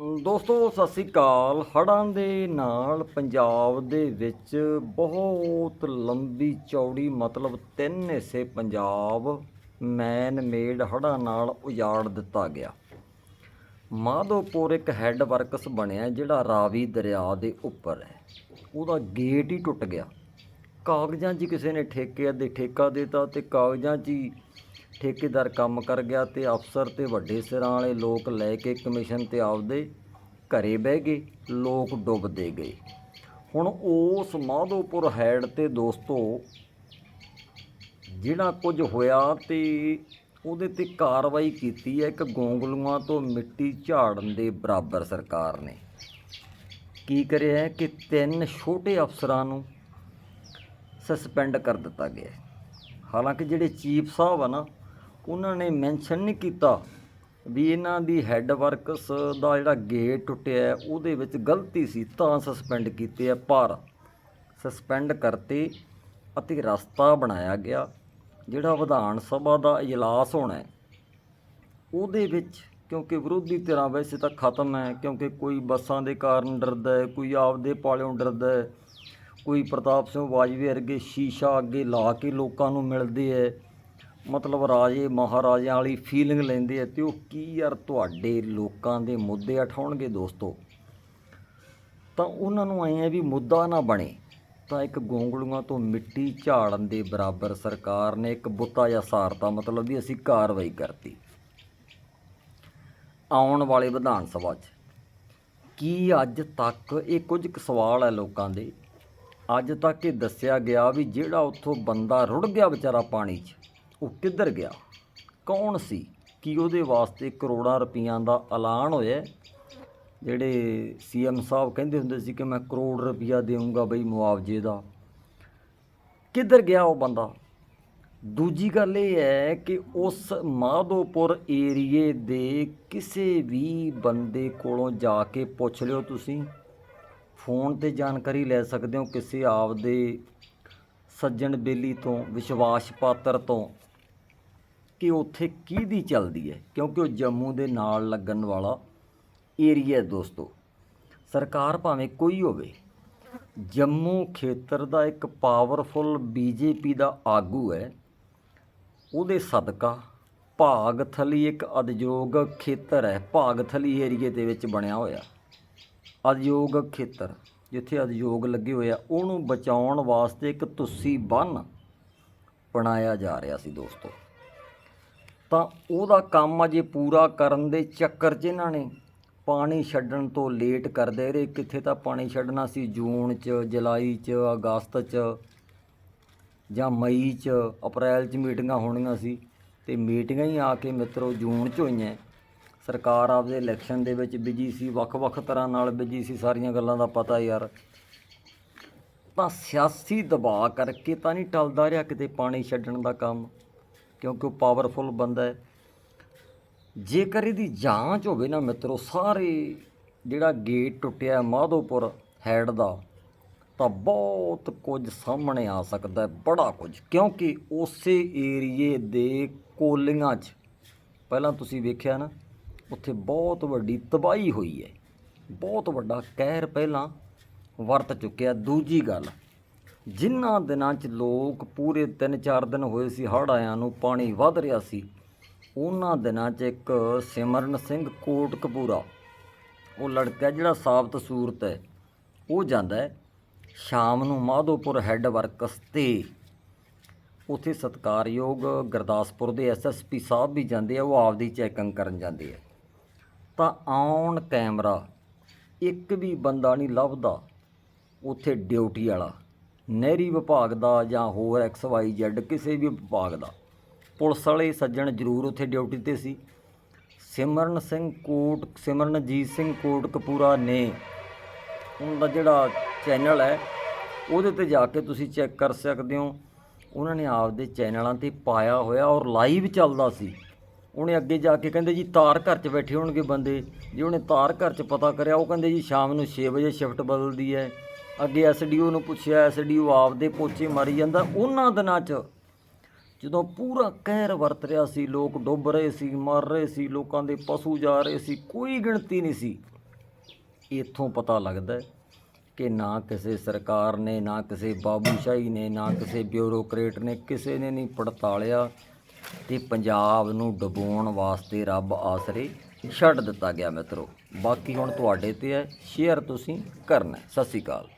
ਦੋਸਤੋ, ਸਤਿ ਸ੍ਰੀ ਅਕਾਲ। ਹੜ੍ਹਾਂ ਦੇ ਨਾਲ ਪੰਜਾਬ ਦੇ ਵਿੱਚ ਬਹੁਤ ਲੰਬੀ ਚੌੜੀ, ਮਤਲਬ ਤਿੰਨ ਹਿੱਸੇ ਪੰਜਾਬ ਮੈਨ ਮੇਡ ਹੜ੍ਹਾਂ ਨਾਲ ਉਜਾੜ ਦਿੱਤਾ ਗਿਆ। ਮਾਧੋਪੁਰ ਇੱਕ ਹੈੱਡ ਵਰਕਸ ਬਣਿਆ, ਜਿਹੜਾ ਰਾਵੀ ਦਰਿਆ ਦੇ ਉੱਪਰ ਹੈ। ਉਹਦਾ ਗੇਟ ਹੀ ਟੁੱਟ ਗਿਆ। ਕਾਗਜ਼ਾਂ 'ਚ ਕਿਸੇ ਨੇ ਠੇਕੇ ਦੇ ਠੇਕਾ ਦਿੱਤਾ ਤੇ ਕਾਗਜ਼ਾਂ 'ਚ ਹੀ ਠੇਕੇਦਾਰ ਕੰਮ ਕਰ ਗਿਆ ਤੇ ਅਫਸਰ ਤੇ ਵੱਡੇ ਸਿਰਾਂ ਵਾਲੇ ਲੋਕ ਲੈ ਕੇ ਕਮਿਸ਼ਨ ਤੇ ਆਪਦੇ ਘਰੇ ਬਹਿ ਗਏ, ਲੋਕ ਡੁੱਬਦੇ ਗਏ। ਹੁਣ ਉਸ ਮਾਧੋਪੁਰ ਹੈਡ ਤੇ ਦੋਸਤੋ, ਜਿਹੜਾ ਕੁਝ ਹੋਇਆ ਤੇ ਉਹਦੇ ਤੇ ਕਾਰਵਾਈ ਕੀਤੀ ਹੈ, ਇੱਕ ਗੋਂਗਲੂਆਂ ਤੋਂ ਮਿੱਟੀ ਝਾੜਨ ਦੇ ਬਰਾਬਰ ਸਰਕਾਰ ਨੇ। ਕੀ ਕਰਿਆ ਹੈ ਕਿ ਤਿੰਨ ਛੋਟੇ ਅਫਸਰਾਂ ਨੂੰ ਸਸਪੈਂਡ ਕਰ ਦਿੱਤਾ ਗਿਆ ਹਾਲਾਂਕਿ ਜਿਹੜੇ ਚੀਫ ਸਾਹਿਬ ਆ ਨਾ ਉਹਨਾਂ ਨੇ ਮੈਂਸ਼ਨ ਨਹੀਂ ਕੀਤਾ ਵੀ ਇਹਨਾਂ ਦੀ ਹੈੱਡ ਵਰਕਸ ਦਾ ਜਿਹੜਾ ਗੇਟ ਟੁੱਟਿਆ ਉਹਦੇ ਵਿੱਚ ਗਲਤੀ ਸੀ, ਤਾਂ ਸਸਪੈਂਡ ਕੀਤੇ ਆ ਪਰ ਸਸਪੈਂਡ ਕਰਤੇ ਅਤੇ ਰਸਤਾ ਬਣਾਇਆ ਗਿਆ, ਜਿਹੜਾ ਵਿਧਾਨ ਸਭਾ ਦਾ ਇਜਲਾਸ ਹੋਣਾ ਹੈ। ਉਹਦੇ ਵਿੱਚ ਕਿਉਂਕਿ ਵਿਰੋਧੀ ਧਿਰਾਂ ਵੈਸੇ ਤਾਂ ਖਤਮ ਹੈ, ਕਿਉਂਕਿ ਕੋਈ ਬੱਸਾਂ ਦੇ ਕਾਰਨ ਡਰਦਾ ਹੈ, ਕੋਈ ਆਪਦੇ ਪਾਲਿਓਂ ਡਰਦਾ ਹੈ, ਕੋਈ ਪ੍ਰਤਾਪ ਸਿੰਘ ਬਾਜਵੇ ਵਰਗੇ ਸ਼ੀਸ਼ਾ ਅੱਗੇ ਲਾ ਕੇ ਲੋਕਾਂ ਨੂੰ ਮਿਲਦੇ ਹੈ। ਮਤਲਬ ਰਾਜੇ ਮਹਾਰਾਜਿਆਂ ਵਾਲੀ ਫੀਲਿੰਗ ਲੈਂਦੇ ਆ ਤੇ ਉਹ ਕੀ ਯਾਰ ਤੁਹਾਡੇ ਲੋਕਾਂ ਦੇ ਮੁੱਦੇ ਉਠਾਉਣਗੇ ਦੋਸਤੋ? ਤਾਂ ਉਹਨਾਂ ਨੂੰ ਐਂ ਹੈ ਵੀ ਮੁੱਦਾ ਨਾ ਬਣੇ, ਤਾਂ ਇੱਕ ਗੋਂਗਲੂਆਂ ਤੋਂ ਮਿੱਟੀ ਝਾੜਨ ਦੇ ਬਰਾਬਰ ਸਰਕਾਰ ਨੇ ਇੱਕ ਬੁੱਤਾ ਜਿਹਾ ਸਾਰਤਾ ਮਤਲਬ ਵੀ ਅਸੀਂ ਕਾਰਵਾਈ ਕਰਤੀ। ਆਉਣ ਵਾਲੇ ਵਿਧਾਨ ਸਭਾ 'ਚ। ਕੀ ਅੱਜ ਤੱਕ ਇਹ ਕੁਝ ਕੁ ਸਵਾਲ ਹੈ ਲੋਕਾਂ ਦੇ? ਅੱਜ ਤੱਕ ਇਹ ਦੱਸਿਆ ਗਿਆ ਵੀ ਜਿਹੜਾ ਉੱਥੋਂ ਬੰਦਾ ਰੁੜ ਗਿਆ ਵਿਚਾਰਾ ਪਾਣੀ 'ਚ ਉਹ ਕਿੱਧਰ ਗਿਆ? ਕੌਣ ਸੀ? ਕੀ ਉਹਦੇ ਵਾਸਤੇ ਕਰੋੜਾਂ ਰੁਪਈਆਂ ਦਾ ਐਲਾਨ ਹੋਇਆ ਹੈ? ਜਿਹੜੇ ਸੀਐਮ ਸਾਹਿਬ ਕਹਿੰਦੇ ਹੁੰਦੇ ਸੀ ਕਿ ਮੈਂ ਕਰੋੜ ਰੁਪਈਆ ਦੇਵਾਂਗਾ ਬਈ ਮੁਆਵਜ਼ੇ ਦਾ। ਕਿੱਧਰ ਗਿਆ ਉਹ ਬੰਦਾ? ਦੂਜੀ ਗੱਲ ਇਹ ਹੈ ਕਿ ਉਸ ਮਾਧੋਪੁਰ ਏਰੀਏ ਦੇ ਕਿਸੇ ਵੀ ਬੰਦੇ ਕੋਲੋਂ ਜਾ ਕੇ ਪੁੱਛ ਲਿਓ ਤੁਸੀਂ। ਫੋਨ ਤੇ ਜਾਣਕਾਰੀ ਲੈ ਸਕਦੇ ਹੋ ਕਿਸੇ ਆਪਦੇ ਸੱਜਣ ਬੇਲੀ ਤੋਂ, ਵਿਸ਼ਵਾਸ ਪਾਤਰ ਤੋਂ। ਕਿ ਉੱਥੇ ਕਿਹਦੀ ਚੱਲਦੀ ਹੈ? ਕਿਉਂਕਿ ਉਹ ਜੰਮੂ ਦੇ ਨਾਲ ਲੱਗਣ ਵਾਲਾ ਏਰੀਆ ਦੋਸਤੋ। ਸਰਕਾਰ ਭਾਵੇਂ ਕੋਈ ਹੋਵੇ, ਜੰਮੂ ਖੇਤਰ ਦਾ ਇੱਕ ਪਾਵਰਫੁਲ ਬੀਜੇਪੀ ਦਾ ਆਗੂ ਹੈ। ਉਹਦੇ ਸਦਕਾ ਭਾਗਥਲੀ ਇੱਕ ਉਦਯੋਗ ਖੇਤਰ ਹੈ। ਭਾਗਥਲੀ ਏਰੀਏ ਦੇ ਵਿੱਚ ਬਣਿਆ ਹੋਇਆ। ਉਦਯੋਗ ਖੇਤਰ, ਜਿੱਥੇ ਉਦਯੋਗ ਲੱਗੇ ਹੋਏ ਆ, ਉਹਨੂੰ ਬਚਾਉਣ ਵਾਸਤੇ ਇੱਕ ਤੁਸੀਂ ਬੰਨ ਬਣਾਇਆ ਜਾ ਰਿਹਾ ਸੀ ਦੋਸਤੋ। ਤਾਂ ਉਹਦਾ ਕੰਮ ਅਜੇ ਪੂਰਾ ਕਰਨ ਦੇ ਚੱਕਰ 'ਚ ਇਹਨਾਂ ਨੇ ਪਾਣੀ ਛੱਡਣ ਤੋਂ ਲੇਟ ਕਰਦੇ ਰਹੇ। ਕਿੱਥੇ ਤਾਂ ਪਾਣੀ ਛੱਡਣਾ ਸੀ? ਜੂਨ 'ਚ, ਜੁਲਾਈ 'ਚ, ਅਗਸਤ 'ਚ ਜਾਂ ਮਈ 'ਚ, ਅਪ੍ਰੈਲ 'ਚ ਮੀਟਿੰਗਾਂ ਹੋਣੀਆਂ ਸੀ ਤੇ ਮੀਟਿੰਗਾਂ ਹੀ ਆ ਕੇ ਮਿੱਤਰੋ ਜੂਨ 'ਚ ਹੋਈਆਂ। ਸਰਕਾਰ ਆਪਦੇ ਇਲੈਕਸ਼ਨ ਦੇ ਵਿੱਚ ਬਿਜ਼ੀ ਸੀ, ਵੱਖ-ਵੱਖ ਤਰ੍ਹਾਂ ਨਾਲ ਬਿਜ਼ੀ ਸੀ, ਸਾਰੀਆਂ ਗੱਲਾਂ ਦਾ ਪਤਾ ਯਾਰ। ਤਾਂ ਸਿਆਸੀ ਦਬਾਅ ਕਰਕੇ ਤਾਂ ਨਹੀਂ ਟਲਦਾ ਰਿਹਾ ਕਿਤੇ ਪਾਣੀ ਛੱਡਣ ਦਾ ਕੰਮ? ਕਿਉਂਕਿ ਉਹ ਪਾਵਰਫੁਲ ਬੰਦਾ ਹੈ। ਜੇਕਰ ਇਹਦੀ ਜਾਂਚ ਹੋਵੇ ਨਾ ਮਿੱਤਰੋ, ਸਾਰੇ ਜਿਹੜਾ ਗੇਟ ਟੁੱਟਿਆ ਮਾਧੋਪੁਰ ਹੈਡ ਦਾ, ਤਾਂ ਬਹੁਤ ਕੁਝ ਸਾਹਮਣੇ ਆ ਸਕਦਾ ਹੈ, ਬੜਾ ਕੁਝ। ਕਿਉਂਕਿ ਉਸੇ ਏਰੀਏ ਦੇ ਕੋਲੀਆਂ 'ਚ, ਪਹਿਲਾਂ ਤੁਸੀਂ ਵੇਖਿਆ ਨਾ, ਉੱਥੇ ਬਹੁਤ ਵੱਡੀ ਤਬਾਹੀ ਹੋਈ ਹੈ। ਬਹੁਤ ਵੱਡਾ ਕਹਿਰ ਪਹਿਲਾਂ ਵਰਤ ਚੁੱਕਿਆ। ਦੂਜੀ ਗੱਲ ਜਿਨ੍ਹਾਂ ਦਿਨਾਂ 'ਚ ਲੋਕ ਪੂਰੇ 3-4 ਦਿਨ ਹੋਏ ਸੀ ਹੜ੍ਹ ਆਇਆਂ ਨੂੰ ਪਾਣੀ ਵੱਧ ਰਿਹਾ ਸੀ, ਉਹਨਾਂ ਦਿਨਾਂ 'ਚ ਇੱਕ ਸਿਮਰਨ ਸਿੰਘ ਕੋਟ ਕਪੂਰਾ ਉਹ ਲੜਕਾ ਜਿਹੜਾ ਸਾਬਤ ਸੂਰਤ ਹੈ। ਉਹ ਜਾਂਦਾ ਸ਼ਾਮ ਨੂੰ ਮਾਧੋਪੁਰ ਹੈੱਡ ਵਰਕਸ ਤੇ। ਉੱਥੇ ਸਤਕਾਰਯੋਗ ਗੁਰਦਾਸਪੁਰ ਦੇ ਐਸਐਸਪੀ ਸਾਹਿਬ ਵੀ ਜਾਂਦੇ ਆ, ਉਹ ਆਪਦੀ ਚੈਕਿੰਗ ਕਰਨ ਜਾਂਦੇ ਆ। ਤਾਂ ਔਨ ਕੈਮਰਾ, ਇੱਕ ਵੀ ਬੰਦਾ ਨਹੀਂ ਲੱਭਦਾ, ਉੱਥੇ ਡਿਊਟੀ ਵਾਲਾ। ਨਹਿਰੀ ਵਿਭਾਗ ਦਾ ਜਾਂ ਹੋਰ ਐਕਸ ਵਾਈ ਜ਼ੈਡ ਕਿਸੇ ਵੀ ਵਿਭਾਗ ਦਾ। ਪੁਲਿਸ ਵਾਲੇ ਸੱਜਣ ਜ਼ਰੂਰ ਉੱਥੇ ਡਿਊਟੀ ਤੇ ਸੀ। ਸਿਮਰਨ ਸਿੰਘ ਕੋਟ, ਸਿਮਰਨਜੀਤ ਸਿੰਘ ਕੋਟ ਕਪੂਰਾ ਨੇ ਉਹਨਾਂ ਦਾ ਜਿਹੜਾ ਚੈਨਲ ਹੈ, ਉਹਦੇ ਤੇ ਜਾ ਕੇ ਤੁਸੀਂ ਚੈੱਕ ਕਰ ਸਕਦੇ ਹੋ। ਉਹਨਾਂ ਨੇ ਆਪਦੇ ਚੈਨਲਾਂ ਤੇ ਪਾਇਆ ਹੋਇਆ ਔਰ ਲਾਈਵ ਚੱਲਦਾ ਸੀ। ਉਹਨੇ ਅੱਗੇ ਜਾ ਕੇ ਕਹਿੰਦੇ ਜੀ ਤਾਰ ਘਰ 'ਚ ਬੈਠੇ ਹੋਣਗੇ ਬੰਦੇ। ਜੇ ਉਹਨੇ ਤਾਰ ਘਰ 'ਚ ਪਤਾ ਕਰਿਆ, ਉਹ ਕਹਿੰਦੇ ਜੀ ਸ਼ਾਮ ਨੂੰ 6 ਵਜੇ ਸ਼ਿਫਟ ਬਦਲਦੀ ਹੈ। ਅੱਗੇ ਐਸਡੀਓ ਨੂੰ ਪੁੱਛਿਆ ਐਸਡੀਓ ਆਪਦੇ ਪੋਚੇ ਮਾਰੀ ਜਾਂਦਾ। ਉਹਨਾਂ ਦਿਨਾਂ 'ਚ ਜਦੋਂ ਪੂਰਾ ਕਹਿਰ ਵਰਤ ਰਿਹਾ ਸੀ, ਲੋਕ ਡੁੱਬ ਰਹੇ ਸੀ, ਮਰ ਰਹੇ ਸੀ, ਲੋਕਾਂ ਦੇ ਪਸ਼ੂ ਜਾ ਰਹੇ ਸੀ, ਕੋਈ ਗਿਣਤੀ ਨਹੀਂ ਸੀ। ਇੱਥੋਂ ਪਤਾ ਲੱਗਦਾ ਹੈ ਕਿ ਨਾ ਕਿਸੇ ਸਰਕਾਰ ਨੇ, ਨਾ ਕਿਸੇ ਬਾਬੂਸ਼ਾਹੀ ਨੇ, ਨਾ ਕਿਸੇ ਬਿਊਰੋਕਰੇਟ ਨੇ, ਕਿਸੇ ਨੇ ਨਹੀਂ ਪੜਤਾਲਿਆ ਤੇ ਪੰਜਾਬ ਨੂੰ ਡੁਬੋਣ ਵਾਸਤੇ ਰੱਬ ਆਸਰੇ ਛੱਡ ਦਿੱਤਾ ਗਿਆ ਮਿੱਤਰੋ। ਬਾਕੀ ਹੁਣ ਤੁਹਾਡੇ ਤੇ ਹੈ ਸ਼ੇਅਰ ਤੁਸੀਂ ਕਰਨਾ ਸਤਿ ਸ਼੍ਰੀ ਅਕਾਲ।